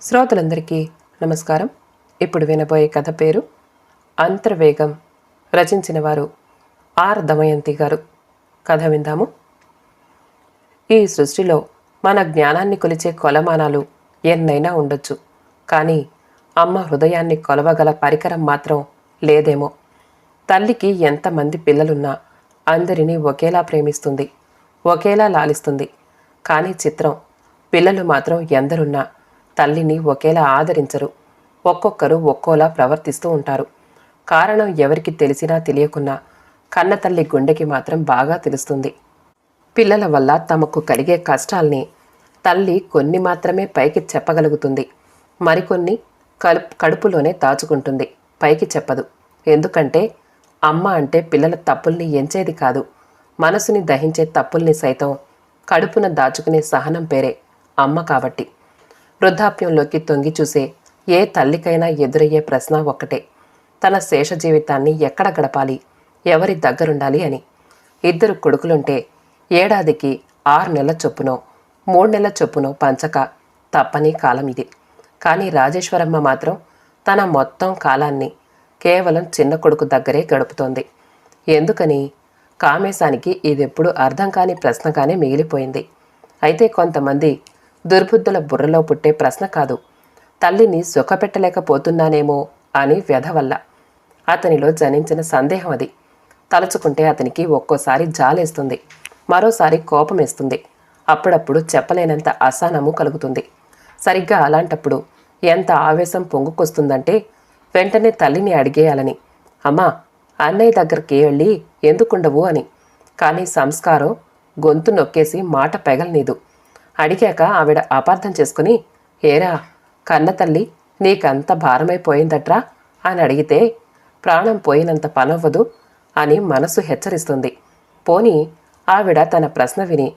శ్రోతలందరికీ నమస్కారం. ఇప్పుడు వినబోయే కథ పేరు అంతర్వేగం రచించిన వారు ఆర్ దమయంతి గారు. కథ విందాము. ఈ సృష్టిలో మన జ్ఞానాన్ని కొలిచే కొలమానాలు ఎన్నైనా ఉండొచ్చు. కానీ అమ్మ హృదయాన్ని కొలవగల పరికరం మాత్రం లేదేమో. తల్లికి ఎంతమంది పిల్లలున్నా అందరినీ ఒకేలా ప్రేమిస్తుంది ఒకేలా లాలిస్తుంది. కానీ చిత్రం పిల్లలు మాత్రం ఎందరున్నా తల్లిని ఒకేలా ఆదరించరు. ఒక్కొక్కరు ఒక్కోలా ప్రవర్తిస్తూ ఉంటారు. కారణం ఎవరికి తెలిసినా తెలియకున్నా కన్న తల్లి గుండెకి మాత్రం బాగా తెలుస్తుంది. పిల్లల వల్ల తమకు కలిగే కష్టాల్ని తల్లి కొన్ని మాత్రమే పైకి చెప్పగలుగుతుంది. మరికొన్ని కలుపు కడుపులోనే దాచుకుంటుంది. పైకి చెప్పదు. ఎందుకంటే అమ్మ అంటే పిల్లల తప్పుల్ని ఎంచేది కాదు. మనసుని దహించే తప్పుల్ని సైతం కడుపున దాచుకునే సహనం పేరే అమ్మ కాబట్టి. వృద్ధాప్యంలోకి తొంగి చూసే ఏ తల్లికైనా ఎదురయ్యే ప్రశ్న ఒక్కటే. తన శేష జీవితాన్ని ఎక్కడ గడపాలి? ఎవరి దగ్గరుండాలి అని. ఇద్దరు కొడుకులుంటే ఏడాదికి ఆరు నెలల చొప్పునో మూడు నెలల చొప్పునో పంచక తప్పని కాలం ఇది. కానీ రాజేశ్వరమ్మ మాత్రం తన మొత్తం కాలాన్ని కేవలం చిన్న కొడుకు దగ్గరే గడుపుతోంది. ఎందుకని? కామేశానికి ఇదెప్పుడు అర్థం కాని ప్రశ్నగానే మిగిలిపోయింది. అయితే కొంతమంది దుర్బుద్ధుల బుర్రలో పుట్టే ప్రశ్న కాదు. తల్లిని సుఖపెట్టలేకపోతున్నానేమో అని వ్యధ వల్ల. అతనిలో జనించిన సందేహం అది. తలుచుకుంటే అతనికి ఒక్కోసారి జాలేస్తుంది. మరోసారి కోపమేస్తుంది. అప్పుడప్పుడు చెప్పలేనంత అసహనము కలుగుతుంది. సరిగ్గా అలాంటప్పుడు ఎంత ఆవేశం పొంగుకొస్తుందంటే వెంటనే తల్లిని అడిగేయాలని. అమ్మా అన్నయ్య దగ్గరికి వెళ్ళి ఎందుకుండవు? అని. కానీ సంస్కారం గొంతు నొక్కేసి మాట పెగలనీదు. అడిగాక ఆవిడ అపార్థం చేసుకుని ఏరా కన్న తల్లి నీకంత భారమైపోయిందట్రా? అని అడిగితే ప్రాణం పోయినంత పనవ్వదు అని మనసు హెచ్చరిస్తుంది. పోని ఆవిడ తన ప్రశ్న విని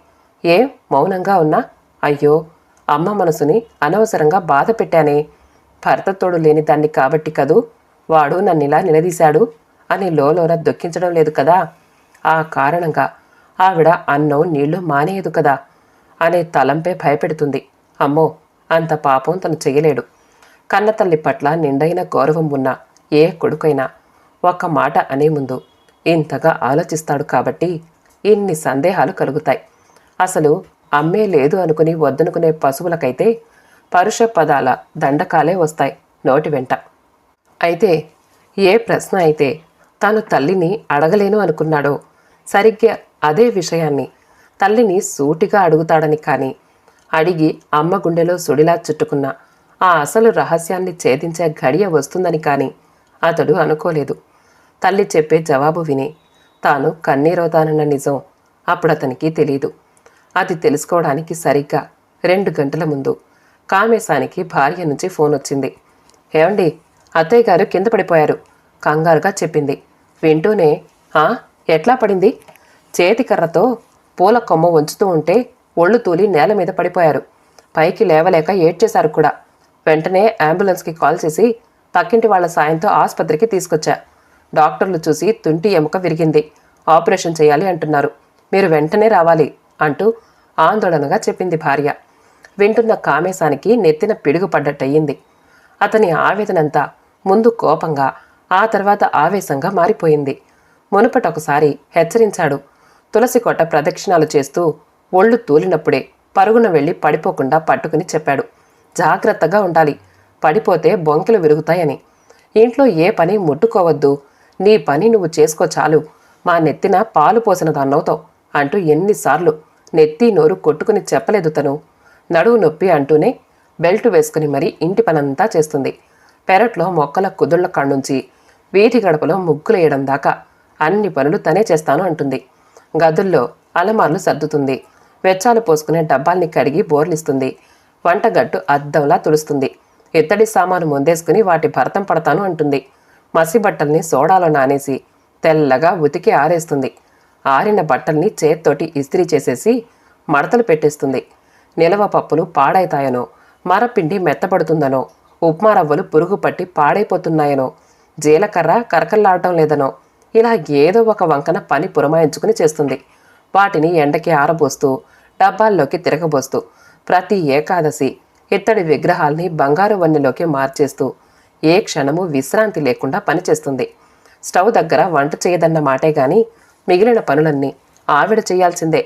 ఏం మౌనంగా ఉన్నా? అయ్యో అమ్మ మనసుని అనవసరంగా బాధ పెట్టానే. భర్త తోడు లేని దాన్ని కాబట్టి కదూ? వాడు నన్నిలా నిలదీశాడు అని లోలోన దుఃఖించడం లేదు కదా? ఆ కారణంగా ఆవిడ అన్నం నీళ్ళు మానేయదు కదా? అనే తలంపే భయపెడుతుంది. అమ్మో అంత పాపం తను చెయ్యలేడు. కన్నతల్లి పట్ల నిండైన గౌరవం ఉన్న ఏ కొడుకైనా ఒక్క మాట అనే ముందు ఇంతగా ఆలోచిస్తాడు కాబట్టి ఇన్ని సందేహాలు కలుగుతాయి. అసలు అమ్మే లేదు అనుకుని వద్దనుకునే పశువులకైతే పరుష పదాల దండకాలే వస్తాయి నోటి వెంట. అయితే ఏ ప్రశ్న అయితే తాను తల్లిని అడగలేను అనుకున్నాడో సరిగ్గా అదే విషయాన్ని తల్లిని సూటిగా అడుగుతాడని కానీ అడిగి అమ్మ గుండెలో సుడిలా చుట్టుకున్న ఆ అసలు రహస్యాన్ని ఛేదించే గడియ వస్తుందని కానీ అతడు అనుకోలేదు. తల్లి చెప్పే జవాబు విని తాను కన్నీరవుతానన్న నిజం అప్పుడు అతనికి తెలియదు అది తెలుసుకోవడానికి సరిగ్గా రెండు గంటల ముందు కామేశానికి భార్య నుంచి ఫోన్ వచ్చింది. ఏమండి అత్తయ్య గారు కింద పడిపోయారు కంగారుగా చెప్పింది. వింటూనే ఆ ఎట్లా పడింది? చేతికర్రతో పూల కొమ్మ ఉంచుతూ ఉంటే ఒళ్ళు తూలి నేల మీద పడిపోయారు. పైకి లేవలేక ఏడ్చేశారు కూడా. వెంటనే అంబులెన్స్కి కాల్ చేసి పక్కింటి వాళ్ళ సాయంతో ఆసుపత్రికి తీసుకొచ్చా. డాక్టర్లు చూసి తుంటి ఎముక విరిగింది. ఆపరేషన్ చేయాలి అంటున్నారు. మీరు వెంటనే రావాలి అంటూ ఆందోళనగా చెప్పింది భార్య. వింటున్న కామేశానికి నెత్తిన పిడుగు పడ్డట్టయింది అతని ఆవేదనంతా ముందు కోపంగా ఆ తర్వాత ఆవేశంగా మారిపోయింది. మునుపటొకసారి హెచ్చరించాడు తులసి కొట్ట ప్రదక్షిణాలు చేస్తూ ఒళ్ళు తూలినప్పుడే పరుగున వెళ్ళి పడిపోకుండా పట్టుకుని చెప్పాడు. జాగ్రత్తగా ఉండాలి. పడిపోతే బొంకెలు విరుగుతాయని. ఇంట్లో ఏ పని ముట్టుకోవద్దు. నీ పని నువ్వు చేసుకో చాలు. మా నెత్తిన పాలు పోసిన దాన్నవుతావు అంటూ ఎన్నిసార్లు నెత్తి నోరు కొట్టుకుని చెప్పలేదు తను. నడువు నొప్పి అంటూనే బెల్ట్ వేసుకుని మరీ ఇంటి పనంతా చేస్తుంది. పెరట్లో మొక్కల కుదుళ్ళ కళ్ళుంచి వీధి గడపలో ముగ్గులేయడం దాకా అన్ని పనులు తనే చేస్తాను అంటుంది. గదుల్లో అలమార్లు సర్దుతుంది. వెచ్చాలు పోసుకునే డబ్బాల్ని కడిగి బోర్లిస్తుంది. వంటగట్టు అద్దంలా తుడుస్తుంది. ఇత్తడి సామాను ముందేసుకుని వాటి భరతం పడతాను అంటుంది. మసి బట్టల్ని సోడాలో నానేసి తెల్లగా ఉతికి ఆరేస్తుంది. ఆరిన బట్టల్ని చేత్తోటి ఇస్త్రీ చేసేసి మడతలు పెట్టేస్తుంది. నిలవ పప్పులు పాడైతాయనో మరపిండి మెత్తబడుతుందనో ఉప్మా రవ్వలు పురుగు పట్టి పాడైపోతున్నాయనో జీలకర్ర కరకల్లాడటం లేదనో ఇలా ఏదో ఒక వంకన పని పురమాయించుకుని చేస్తుంది. వాటిని ఎండకి ఆరబోస్తూ డబ్బాల్లోకి తిరగబోస్తూ ప్రతి ఏకాదశి ఇత్తడి విగ్రహాల్ని బంగారు వన్నెలోకి మార్చేస్తూ ఏ క్షణము విశ్రాంతి లేకుండా పనిచేస్తుంది. స్టవ్ దగ్గర వంట చేయదన్న మాటే గాని మిగిలిన పనులన్నీ ఆవిడ చేయాల్సిందే.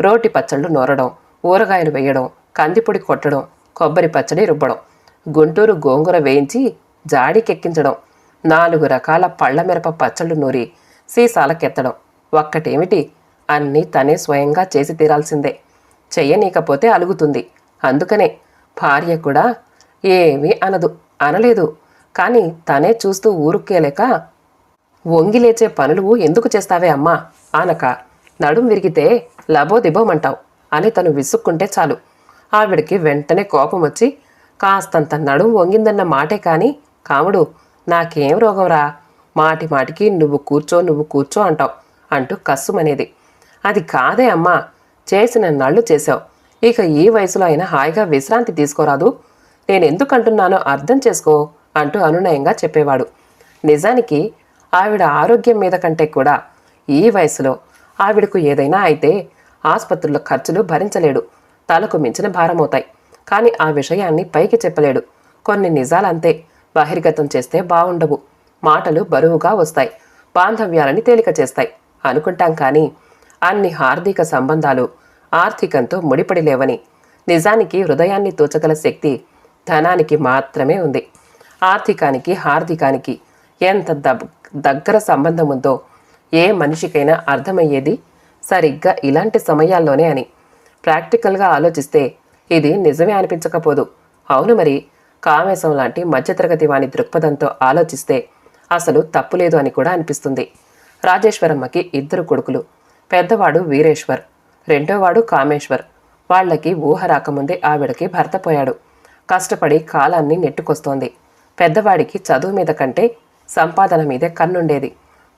రోటి పచ్చళ్ళు నూరడం ఊరగాయలు వేయడం కందిపొడి కొట్టడం కొబ్బరి పచ్చడి రుబ్బడం గుంటూరు గోంగూర వేయించి జాడికెక్కించడం నాలుగు రకాల పళ్ళ మిరప పచ్చళ్ళు నూరి సీసాలకెత్తడం. ఒక్కటేమిటి? అన్నీ తనే స్వయంగా చేసి తీరాల్సిందే. చెయ్యనీకపోతే అలుగుతుంది. అందుకనే భార్య కూడా ఏమీ అనదు అనలేదు. కానీ తనే చూస్తూ ఊరుక్కేలేక వంగిలేచే పనులు ఎందుకు చేస్తావే అమ్మా ఆనక నడుం విరిగితే లబోదిబోమంటావు అని తను విసుక్కుంటే చాలు. ఆవిడికి వెంటనే కోపం వచ్చి కాస్తంత నడుం వంగిందన్న మాటే కాని కాముడు నాకేం రోగంరా? మాటి మాటికి నువ్వు కూర్చో నువ్వు కూర్చో అంటావు అంటూ కస్సుమనేది అది కాదే అమ్మా చేసిన నళ్ళు చేశావు. ఇక ఈ వయసులో అయినా హాయిగా విశ్రాంతి తీసుకోరాదు. నేను ఎందుకంటున్నానో అర్థం చేసుకో అంటూ అనునయంగా చెప్పేవాడు. నిజానికి ఆవిడ ఆరోగ్యం మీద కంటే కూడా ఈ వయసులో ఆవిడకు ఏదైనా అయితే ఆసుపత్రుల ఖర్చులు భరించలేడు. తలకు మించిన భారమవుతాయి. కానీ ఆ విషయాన్ని పైకి చెప్పలేడు. కొన్ని నిజాలంతే. బహిర్గతం చేస్తే బావుండవు. మాటలు బరువుగా వస్తాయి. బాంధవ్యాలని తేలిక చేస్తాయి. అనుకుంటాం కానీ అన్ని హార్దిక సంబంధాలు ఆర్థికంతో ముడిపడి లేవని నిజానికి హృదయాన్ని తోచగల శక్తి ధనానికి మాత్రమే ఉంది. ఆర్థికానికి హార్దికానికి ఎంత దబ్ దగ్గర సంబంధం ఉందో ఏ మనిషికైనా అర్థమయ్యేది సరిగ్గా ఇలాంటి సమయాల్లోనే అని. ప్రాక్టికల్గా ఆలోచిస్తే ఇది నిజమే అనిపించకపోదు. అవును మరి కామేశం లాంటి మధ్యతరగతి వాని దృక్పథంతో ఆలోచిస్తే అసలు తప్పులేదు అని కూడా అనిపిస్తుంది. రాజేశ్వరమ్మకి ఇద్దరు కొడుకులు. పెద్దవాడు వీరేశ్వర్ రెండోవాడు కామేశ్వర్. వాళ్ళకి ఊహ రాకముందే ఆవిడకి భర్త పోయాడు. కష్టపడి కాలాన్ని నెట్టుకొస్తోంది. పెద్దవాడికి చదువు మీద కంటే సంపాదన మీదే కన్నుండేది.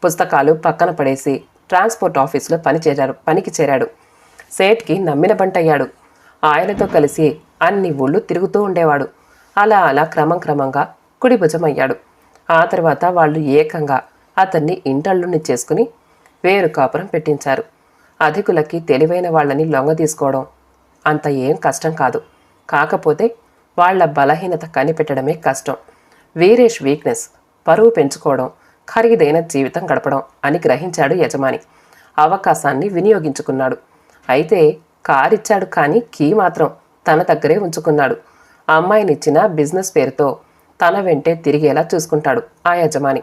పుస్తకాలు పక్కన పడేసి ట్రాన్స్పోర్ట్ ఆఫీసులో పనిచేరాడు పనికి చేరాడు. సేట్కి నమ్మిన బంటయ్యాడు. ఆయనతో కలిసి అన్ని ఊళ్ళు తిరుగుతూ ఉండేవాడు. అలా అలా క్రమం క్రమంగా కుడి భుజమయ్యాడు ఆ తర్వాత వాళ్ళు ఏకంగా అతన్ని ఇంటళ్ళుని చేసుకుని వేరు కాపురం పెట్టించారు. అధికులకి తెలివైన వాళ్ళని లొంగ తీసుకోవడం అంత ఏం కష్టం కాదు. కాకపోతే వాళ్ళ బలహీనత కనిపెట్టడమే కష్టం. వీరేష్ వీక్నెస్ పరువు పెంచుకోవడం ఖరీదైన జీవితం గడపడం అని గ్రహించాడు యజమాని. అవకాశాన్ని వినియోగించుకున్నాడు. అయితే కారిచ్చాడు కానీ కీ మాత్రం తన దగ్గరే ఉంచుకున్నాడు. అమ్మాయినిచ్చిన బిజినెస్ పేరుతో తన వెంటే తిరిగేలా చూసుకుంటాడు ఆ యజమాని.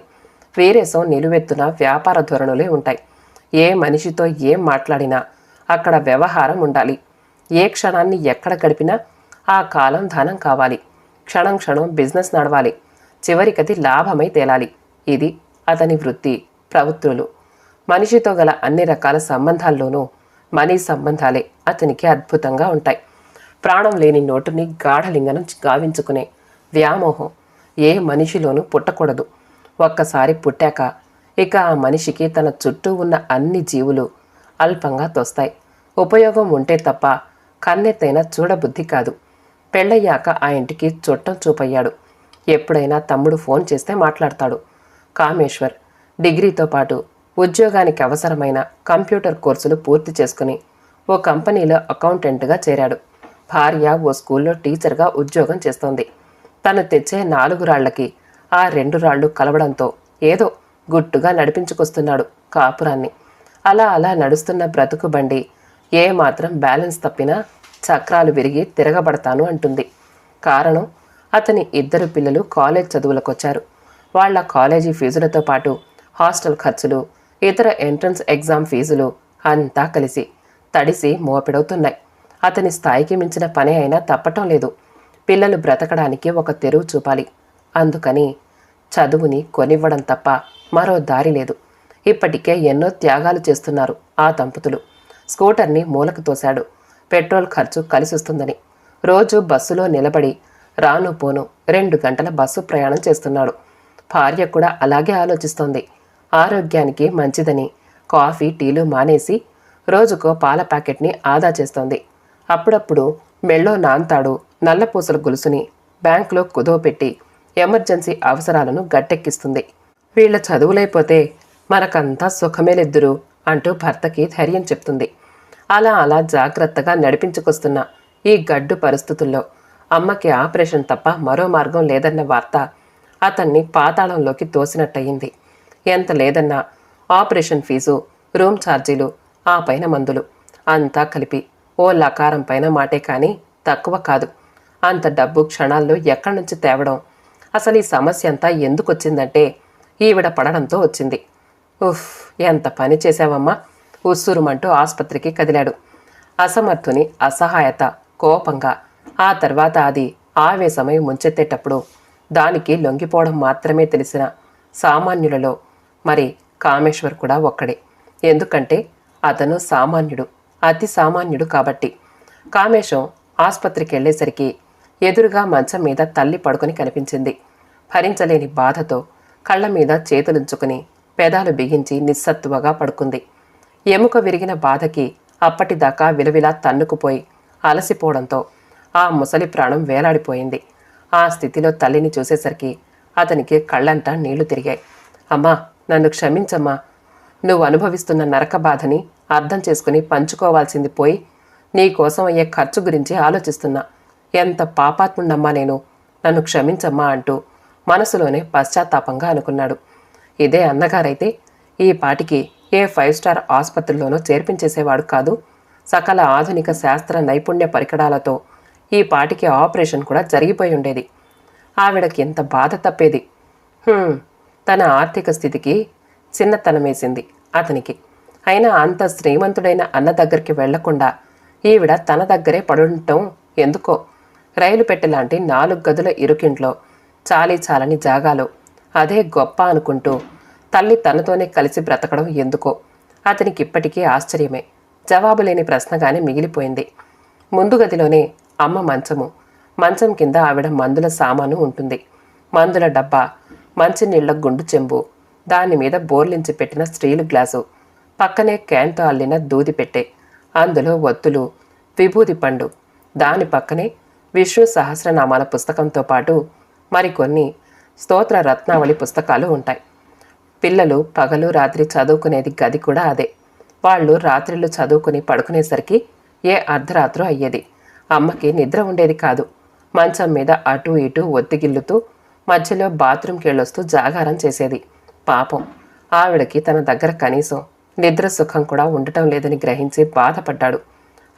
వేరేసం నిలువెత్తున వ్యాపార ధోరణులే ఉంటాయి. ఏ మనిషితో ఏం మాట్లాడినా అక్కడ వ్యవహారం ఉండాలి. ఏ క్షణాన్ని ఎక్కడ గడిపినా ఆ కాలం ధనం కావాలి. క్షణం క్షణం బిజినెస్ నడవాలి. చివరికది లాభమై తేలాలి. ఇది అతని వృత్తి ప్రవృత్తులు. మనిషితో గల అన్ని రకాల సంబంధాల్లోనూ మనీ సంబంధాలే అతనికి అద్భుతంగా ఉంటాయి. ప్రాణం లేని నోటుని గాఢలింగనం గావించుకునే వ్యామోహం ఏ మనిషిలోనూ పుట్టకూడదు. ఒక్కసారి పుట్టాక ఇక ఆ మనిషికి తన చుట్టూ ఉన్న అన్ని జీవులు అల్పంగా తోస్తాయి. ఉపయోగం ఉంటే తప్ప కన్నెత్తైనా చూడబుద్ధి కాదు. పెళ్ళయ్యాక ఆ ఇంటికి చుట్టం చూపయ్యాడు. ఎప్పుడైనా తమ్ముడు ఫోన్ చేస్తే మాట్లాడతాడు. కామేశ్వర్ డిగ్రీతో పాటు ఉద్యోగానికి అవసరమైన కంప్యూటర్ కోర్సులు పూర్తి చేసుకుని ఓ కంపెనీలో అకౌంటెంట్గా చేరాడు. భార్య ఓ స్కూల్లో టీచర్గా ఉద్యోగం చేస్తోంది. తను తెచ్చే నాలుగు రాళ్ళకి ఆ రెండు రాళ్ళు కలవడంతో ఏదో గుట్టుగా నడిపించుకొస్తున్నాడు కాపురాన్ని. అలా అలా నడుస్తున్న బ్రతుకు బండి ఏ మాత్రం బ్యాలెన్స్ తప్పినా చక్రాలు విరిగి తిరగబడతాను అంటుంది. కారణం అతని ఇద్దరు పిల్లలు కాలేజ్ చదువులకొచ్చారు. వాళ్ళ కాలేజీ ఫీజులతో పాటు హాస్టల్ ఖర్చులు ఇతర ఎంట్రన్స్ ఎగ్జామ్ ఫీజులు అంతా కలిసి తడిసి మోపెడవుతున్నాయి. అతని స్థాయికి మించిన పని అయినా తప్పటం లేదు. పిల్లలు బ్రతకడానికి ఒక తెరువు చూపాలి. అందుకని చదువుని కొనివ్వడం తప్ప మరో దారి లేదు. ఇప్పటికే ఎన్నో త్యాగాలు చేస్తున్నారు ఆ దంపతులు. స్కూటర్ని మూలకు తోశాడు. పెట్రోల్ ఖర్చు కలిసొస్తుందని. రోజు బస్సులో నిలబడి రాను పోను రెండు గంటల బస్సు ప్రయాణం చేస్తున్నాడు. భార్య కూడా అలాగే ఆలోచిస్తోంది. ఆరోగ్యానికి మంచిదని కాఫీ టీలు మానేసి రోజుకో పాల ప్యాకెట్ని ఆదా చేస్తోంది. అప్పుడప్పుడు మెళ్ళో నాంతాడు నల్లపూసల గొలుసుని బ్యాంకులో కుదవపెట్టి ఎమర్జెన్సీ అవసరాలను గట్టెక్కిస్తుంది. వీళ్ళ చదువులైపోతే మనకంతా సుఖమేలెద్దురు అంటూ భర్తకి ధైర్యం చెప్తుంది. అలా అలా జాగ్రత్తగా నడిపించుకొస్తున్న ఈ గడ్డు పరిస్థితుల్లో అమ్మకి ఆపరేషన్ తప్ప మరో మార్గం లేదన్న వార్త అతన్ని పాతాళంలోకి తోసినట్టయింది. ఎంత లేదన్నా ఆపరేషన్ ఫీజు రూమ్ ఛార్జీలు ఆ పైన మందులు అంతా కలిపి ఓ లకారం పైన మాటే కానీ తక్కువ కాదు. అంత డబ్బు క్షణాల్లో ఎక్కడి నుంచి తేవడం? అసలు ఈ సమస్య అంతా ఎందుకు వచ్చిందంటే ఈవిడ పడడంతో వచ్చింది. ఉఫ్ ఎంత పని చేశావమ్మా? ఉస్సురుమంటూ ఆసుపత్రికి కదిలాడు. అసమర్థుని అసహాయత కోపంగా. ఆ తర్వాత అది ఆవేశమై ముంచెత్తేటప్పుడు దానికి లొంగిపోవడం మాత్రమే తెలిసిన సామాన్యులలో మరి కామేశ్వర్ కూడా ఒక్కడే. ఎందుకంటే అతను సామాన్యుడు. అతి సామాన్యుడు కాబట్టి. కామేశం ఆసుపత్రికి వెళ్ళేసరికి ఎదురుగా మంచం మీద తల్లి పడుకొని కనిపించింది. భరించలేని బాధతో కళ్ళ మీద చేతులుంచుకుని పెదాలు బిగించి నిస్సత్తువగా పడుకుంది. ఎముక విరిగిన బాధకి అప్పటిదాకా విలవిలా తన్నుకుపోయి అలసిపోవడంతో ఆ ముసలి ప్రాణం వేలాడిపోయింది. ఆ స్థితిలో తల్లిని చూసేసరికి అతనికి కళ్ళంట నీళ్ళు తిరిగాయి. అమ్మా నన్ను క్షమించమ్మా. నువ్వు అనుభవిస్తున్న నరక బాధని అర్థం చేసుకుని పంచుకోవాల్సింది పోయి నీ కోసం అయ్యే ఖర్చు గురించి ఆలోచిస్తున్నా. ఎంత పాపాత్ముండమ్మా నేను. నన్ను క్షమించమ్మా అంటూ మనసులోనే పశ్చాత్తాపంగా అనుకున్నాడు. ఇదే అన్నగారైతే ఈ పాటికి ఏ ఫైవ్ స్టార్ ఆసుపత్రిలోనో చేర్పించేసేవాడు కాదు. సకల ఆధునిక శాస్త్ర నైపుణ్య పరికరాలతో ఈ పాటికి ఆపరేషన్ కూడా జరిగిపోయి ఉండేది. ఆవిడకి ఎంత బాధ తప్పేది. తన ఆర్థిక స్థితికి చిన్నతనమేసింది అతనికి. అయినా అంత శ్రీమంతుడైన అన్న దగ్గరికి వెళ్ళకుండా ఈవిడ తన దగ్గరే పడుండటం ఎందుకో? రైలు పెట్టెలాంటి నాలుగు గదుల ఇరుకింట్లో చాలీ చాలని జాగాలో. అదే గొప్ప అనుకుంటూ తల్లి తనతోనే కలిసి బ్రతకడం ఎందుకో? అతనికి ఇప్పటికీ ఆశ్చర్యమే. జవాబు లేని ప్రశ్నగానే మిగిలిపోయింది. ముందు గదిలోనే అమ్మ మంచము. మంచం కింద ఆవిడ మందుల సామాను ఉంటుంది. మందుల డబ్బా మంచినీళ్ళ గుండు చెంబు దాని మీద బోర్లించి పెట్టిన స్టీలు గ్లాసు. పక్కనే క్యాన్తో అల్లిన దూది పెట్టె. అందులో ఒత్తులు విభూది పండు. దాని పక్కనే విష్ణు సహస్రనామాల పుస్తకంతో పాటు మరికొన్ని స్తోత్ర రత్నావళి పుస్తకాలు ఉంటాయి. పిల్లలు పగలు రాత్రి చదువుకునేది గది కూడా అదే. వాళ్ళు రాత్రిళ్ళు చదువుకుని పడుకునేసరికి ఏ అర్ధరాత్రు అయ్యేది. అమ్మకి నిద్ర ఉండేది కాదు. మంచం మీద అటు ఇటు ఒత్తిగిల్లుతూ మధ్యలో బాత్రూమ్కి వెళ్ళొస్తూ జాగారం చేసేది. పాపం. ఆవిడకి తన దగ్గర కనీసం నిద్ర సుఖం కూడా ఉండటం లేదని గ్రహించి బాధపడ్డాడు.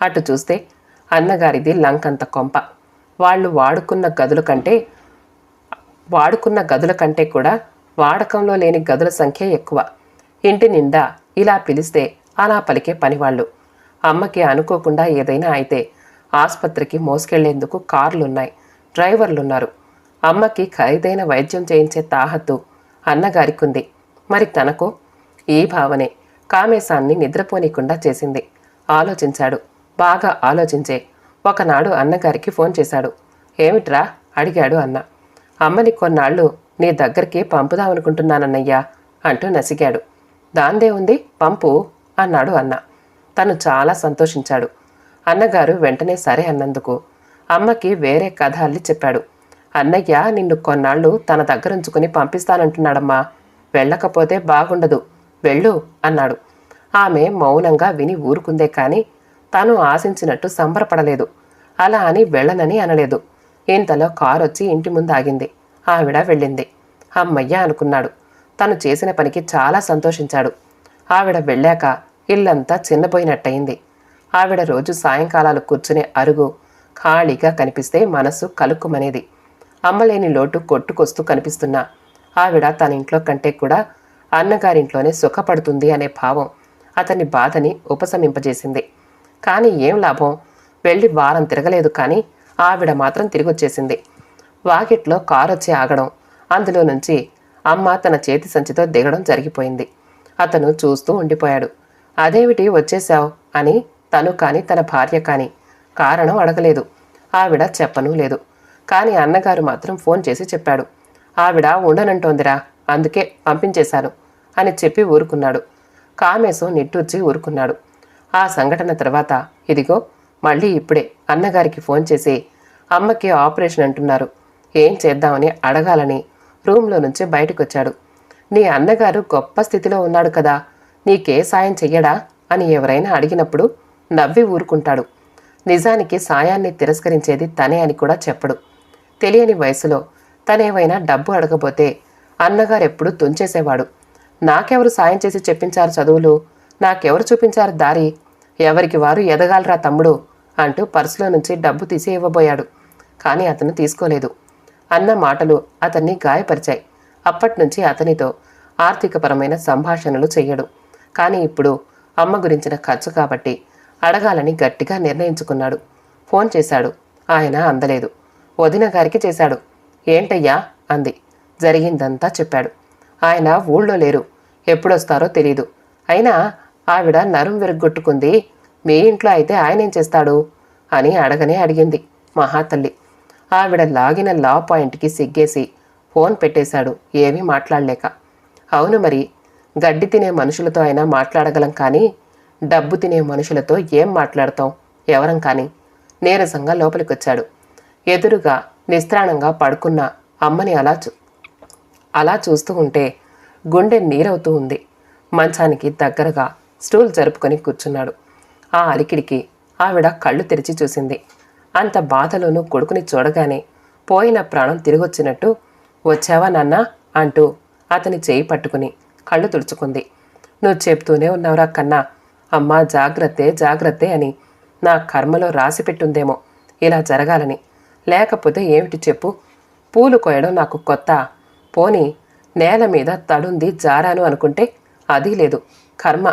అటు చూస్తే అన్నగారిది లంకంత కొంప. వాళ్ళు వాడుకున్న గదుల కంటే వాడుకున్న గదుల కంటే కూడా వాడకంలో లేని గదుల సంఖ్య ఎక్కువ. ఇంటి నిండా ఇలా పిలిస్తే అలా పలికే పనివాళ్ళు. అమ్మకి అనుకోకుండా ఏదైనా అయితే ఆసుపత్రికి మోసుకెళ్ళేందుకు కార్లున్నాయి. డ్రైవర్లున్నారు. అమ్మకి ఖరీదైన వైద్యం చేయించే తాహత్తు అన్నగారికుంది. మరి తనకు? ఈ భావనే. కామేశాన్ని నిద్రపోనీకుండా చేసింది. ఆలోచించాడు. బాగా ఆలోచించే. ఒకనాడు అన్నగారికి ఫోన్ చేశాడు. ఏమిట్రా? అడిగాడు అన్న. అమ్మని కొన్నాళ్ళు నీ దగ్గరికి పంపుదామనుకుంటున్నానన్నయ్యా అంటూ నసిగాడు. దాందే ఉంది? పంపు అన్నాడు అన్న. తను చాలా సంతోషించాడు. అన్నగారు వెంటనే సరే అన్నందుకు. అమ్మకి వేరే కథ అల్లి చెప్పాడు. అన్నయ్య నిన్ను కొన్నాళ్ళు తన దగ్గరుంచుకుని పంపిస్తానంటున్నాడమ్మా. వెళ్ళకపోతే బాగుండదు. వెళ్ళు అన్నాడు. ఆమె మౌనంగా విని ఊరుకుందే కాని తాను ఆశించినట్టు సంబరపడలేదు. అలా అని వెళ్ళనని అనలేదు. ఇంతలో కారు వచ్చి ఇంటి ముందు ఆగింది. ఆవిడ వెళ్ళింది. అమ్మయ్య అనుకున్నాడు. తను చేసిన పనికి చాలా సంతోషించాడు. ఆవిడ వెళ్ళాక ఇల్లంతా చిన్నపోయినట్టయింది ఆవిడ రోజు సాయంకాలాలు కూర్చునే అరుగు ఖాళీగా కనిపిస్తే మనసు కలుక్కుమనేది. అమ్మలేని లోటు కొట్టుకొస్తూ కనిపిస్తున్నా. ఆవిడ తన ఇంట్లో కంటే కూడా అన్నగారింట్లోనే సుఖపడుతుంది అనే భావం అతని బాధని ఉపశమింపజేసింది. కానీ ఏం లాభం? వెళ్ళి వారం తిరగలేదు కానీ ఆవిడ మాత్రం తిరిగొచ్చేసింది. వాకిట్లో కారు వచ్చి ఆగడం అందులో నుంచి అమ్మ తన చేతి సంచితో దిగడం జరిగిపోయింది. అతను చూస్తూ ఉండిపోయాడు. అదేమిటి వచ్చేశావు? అని తను కాని తన భార్య కాని కారణం అడగలేదు. ఆవిడ చెప్పనూ లేదు. కానీ అన్నగారు మాత్రం ఫోన్ చేసి చెప్పాడు. ఆవిడ ఉండనంటోందిరా అందుకే పంపించేశాను. అని చెప్పి ఊరుకున్నాడు. కామేశం నిట్టూర్చి ఊరుకున్నాడు. ఆ సంఘటన తర్వాత ఇదిగో మళ్ళీ ఇప్పుడే అన్నగారికి ఫోన్ చేసి అమ్మకి ఆపరేషన్ అంటున్నారు. ఏం చేద్దామని అడగాలని రూమ్లో నుంచి బయటకొచ్చాడు. నీ అన్నగారు గొప్ప స్థితిలో ఉన్నాడు కదా నీకే సాయం చెయ్యడా? అని ఎవరైనా అడిగినప్పుడు నవ్వి ఊరుకుంటాడు. నిజానికి సాయాన్ని తిరస్కరించేది తనే అని కూడా చెప్పడు. తెలియని వయసులో తనేవైనా డబ్బు అడగబోతే అన్నగారెప్పుడు తుంచేసేవాడు. నాకెవరు సాయం చేసి చెప్పించారు చదువులు? నాకెవరు చూపించారు దారి? ఎవరికి వారు ఎదగాలరా తమ్ముడు? అంటూ పర్సులో నుంచి డబ్బు తీసి ఇవ్వబోయాడు. కానీ అతను తీసుకోలేదు. అన్న మాటలు అతన్ని గాయపరిచాయి. అప్పట్నుంచి అతనితో ఆర్థికపరమైన సంభాషణలు చెయ్యడు. కానీ ఇప్పుడు అమ్మ గురించిన ఖర్చు కాబట్టి అడగాలని గట్టిగా నిర్ణయించుకున్నాడు. ఫోన్ చేశాడు. ఆయన అందలేదు. వదిన గారికి చేశాడు. ఏంటయ్యా? అంది. జరిగిందంతా చెప్పాడు. ఆయన ఊళ్ళో లేరు. ఎప్పుడొస్తారో తెలీదు. అయినా ఆవిడ నరం విరగ్గొట్టుకుంది మీ ఇంట్లో అయితే ఆయన ఏం చేస్తాడు? అని అడగనే అడిగింది మహాతల్లి. ఆవిడ లాగిన లా పాయింట్కి సిగ్గేసి ఫోన్ పెట్టేశాడు ఏమీ మాట్లాడలేక. అవును మరి గడ్డి తినే మనుషులతో అయినా మాట్లాడగలం కానీ డబ్బు తినే మనుషులతో ఏం మాట్లాడతాం? ఎవరం కానీ? నీరసంగా లోపలికొచ్చాడు. ఎదురుగా నిస్త్రాణంగా పడుకున్న అమ్మని అలా చూ అలా చూస్తూ ఉంటే గుండె నీరవుతూ ఉంది. మంచానికి దగ్గరగా స్టూల్ జరుపుకొని కూర్చున్నాడు. ఆ అలికిడికి ఆవిడ కళ్ళు తెరిచి చూసింది. అంత బాధలోనూ కొడుకుని చూడగానే పోయిన ప్రాణం తిరిగొచ్చినట్టు వచ్చావా నాన్నా? అంటూ అతని చేయి పట్టుకుని కళ్ళు తుడుచుకుంది. నువ్వు చెప్తూనే ఉన్నావురా కన్నా. అమ్మా జాగ్రత్తే జాగ్రత్తే అని నా కర్మలో రాసి పెట్టుందేమో. ఇలా జరగాలని. లేకపోతే ఏమిటి చెప్పు? పూలు కోయడం నాకు కొత్త పోని నేల మీద తడుంది జారాను అనుకుంటే అది లేదు. కర్మ.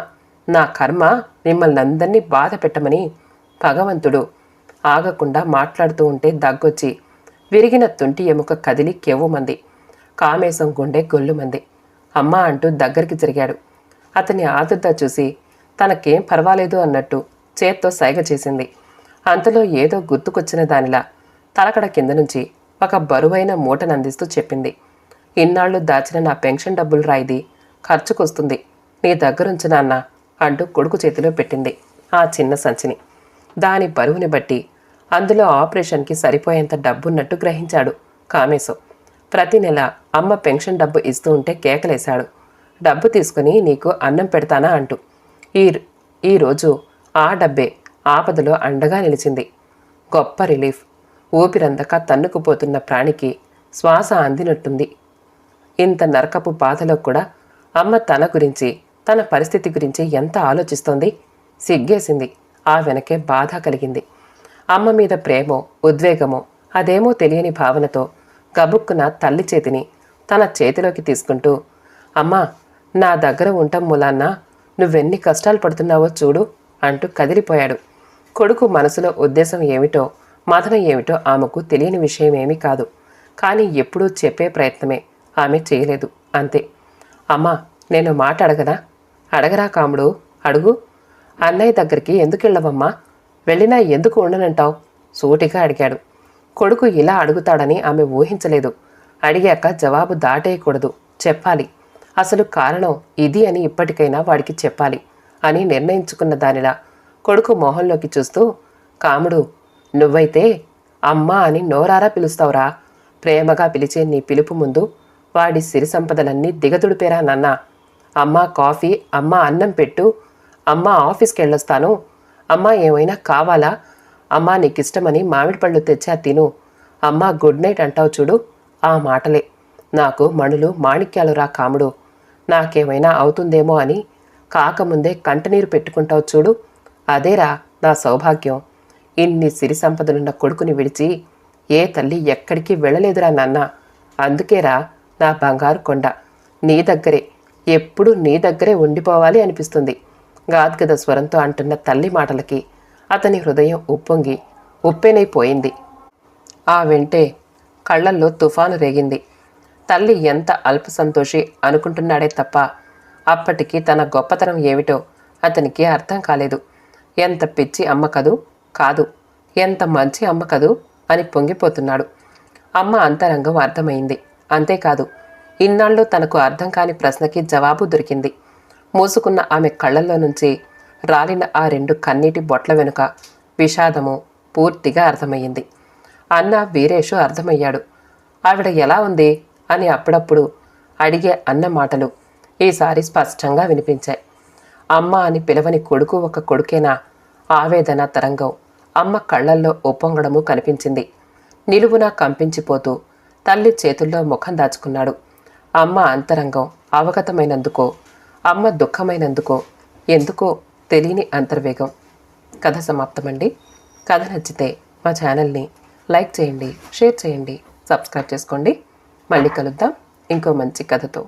నా కర్మ మిమ్మల్ని అందరినీ బాధ పెట్టమని భగవంతుడు ఆగకుండా మాట్లాడుతూ ఉంటే దగ్గొచ్చి విరిగిన తుంటి ఎముక కదిలి కెవ్వుమంది కామేశం గుండె గొల్లుమంది అమ్మా అంటూ దగ్గరికి జరిగాడు. అతని ఆదుర్ద చూసి తనకేం పర్వాలేదు అన్నట్టు చేత్తో సైగ చేసింది. అంతలో ఏదో గుర్తుకొచ్చిన దానిలా తలకడ కింద నుంచి ఒక బరువైన మూటనందిస్తూ చెప్పింది. ఇన్నాళ్ళు దాచిన నా పెన్షన్ డబ్బులు రాయిది. ఖర్చుకొస్తుంది. నీ దగ్గరుంచు నాన్న అంటూ కొడుకు చేతిలో పెట్టింది ఆ చిన్న సంచిని. దాని బరువుని బట్టి అందులో ఆపరేషన్కి సరిపోయేంత డబ్బున్నట్టు గ్రహించాడు కామేశం. ప్రతి నెల అమ్మ పెన్షన్ డబ్బు ఇస్తూ ఉంటే కేకలేశాడు. డబ్బు తీసుకుని నీకు అన్నం పెడతానా అంటూ. ఈ ఈరోజు ఆ డబ్బే ఆపదలో అండగా నిలిచింది. గొప్ప రిలీఫ్. ఊపిరందక తన్నుకుపోతున్న ప్రాణికి శ్వాస అందినట్టుంది. ఇంత నరకపు బాధలో కూడా అమ్మ తన గురించి తన పరిస్థితి గురించి ఎంత ఆలోచిస్తోంది? సిగ్గేసింది. ఆ వెనకే బాధ కలిగింది. అమ్మ మీద ప్రేమో ఉద్వేగమో అదేమో తెలియని భావనతో గబుక్కున తల్లి చేతిని తన చేతిలోకి తీసుకుంటూ అమ్మా నా దగ్గర ఉండటం మూలాన్న నువ్వెన్ని కష్టాలు పడుతున్నావో చూడు అంటూ కదిలిపోయాడు. కొడుకు మనసులో ఉద్దేశం ఏమిటో మదన ఏమిటో ఆమెకు తెలియని విషయమేమీ కాదు. కానీ ఎప్పుడూ చెప్పే ప్రయత్నమే. ఆమె చేయలేదు. అంతే. అమ్మా నేను మాట అడగదా అడగరా కాముడు? అడుగు. అన్నయ్య దగ్గరికి ఎందుకు వెళ్ళవమ్మా వెళ్ళినా ఎందుకు ఉండనంటావు? సూటిగా అడిగాడు. కొడుకు ఇలా అడుగుతాడని ఆమె ఊహించలేదు. అడిగాక జవాబు దాటేయకూడదు. చెప్పాలి. అసలు కారణం ఇది అని ఇప్పటికైనా వాడికి చెప్పాలి అని నిర్ణయించుకున్న దానిలా కొడుకు మొహంలోకి చూస్తూ కాముడు నువ్వైతే అమ్మా అని నోరారా పిలుస్తావురా? ప్రేమగా పిలిచే నీ పిలుపు ముందు వాడి సిరి సంపదలన్నీ దిగదుడిపేరా నాన్న. అమ్మ కాఫీ అమ్మ అన్నం పెట్టు. అమ్మ ఆఫీస్కి వెళ్ళొస్తాను అమ్మ ఏమైనా కావాలా? అమ్మా నీకిష్టమని మామిడి పళ్ళు తెచ్చా తిను. అమ్మా గుడ్ నైట్ అంటావు చూడు. ఆ మాటలే. నాకు మణులు మాణిక్యాలు రా కాముడు. నాకేమైనా అవుతుందేమో అని కాకముందే కంటనీరు పెట్టుకుంటావు చూడు. అదేరా నా సౌభాగ్యం. ఇన్ని సిరి సంపదలున్న కొడుకుని విడిచి ఏ తల్లి ఎక్కడికి వెళ్ళలేదురా నాన్న. అందుకేరా నా బంగారు కొండ. నీ దగ్గరే. ఎప్పుడు నీ దగ్గరే ఉండిపోవాలి అనిపిస్తుంది. గాద్గద స్వరంతో అంటున్న తల్లి మాటలకి. అతని హృదయం ఉప్పొంగి ఉప్పెనైపోయింది. ఆ వెంటే కళ్ళల్లో తుఫాను రేగింది. తల్లి ఎంత అల్ప సంతోషి అనుకుంటున్నాడే తప్ప అప్పటికి తన గొప్పతనం ఏమిటో అతనికి అర్థం కాలేదు. ఎంత పిచ్చి అమ్మ కదూ? కాదు. ఎంత మంచి అమ్మ కదూ? అని పొంగిపోతున్నాడు. అమ్మ అంతరంగం అర్థమైంది. అంతేకాదు ఇన్నాళ్ళు తనకు అర్థం కాని ప్రశ్నకి జవాబు దొరికింది. మూసుకున్న ఆమె కళ్ళల్లో నుంచి రాలిన ఆ రెండు కన్నీటి బొట్ల వెనుక విషాదము పూర్తిగా అర్థమయ్యింది. అన్న వీరేషు అర్థమయ్యాడు. ఆవిడ ఎలా ఉంది? అని అప్పుడప్పుడు అడిగే అన్న మాటలు ఈసారి స్పష్టంగా వినిపించాయి. అమ్మ అని పిలవని కొడుకు ఒక కొడుకేనా? ఆవేదన తరంగం. అమ్మ కళ్ళల్లో ఉప్పొంగడము కనిపించింది. నిలువునా కంపించిపోతూ తల్లి చేతుల్లో ముఖం దాచుకున్నాడు. అమ్మ అంతరంగం అవగతమైనందుకో అమ్మ దుఃఖమైనందుకో ఎందుకో తెలియని అంతర్వేగం. కథ సమాప్తమండి. కథ నచ్చితే మా ఛానల్ని లైక్ చేయండి షేర్ చేయండి సబ్స్క్రైబ్ చేసుకోండి. మళ్ళీ కలుద్దాం ఇంకో మంచి కథతో.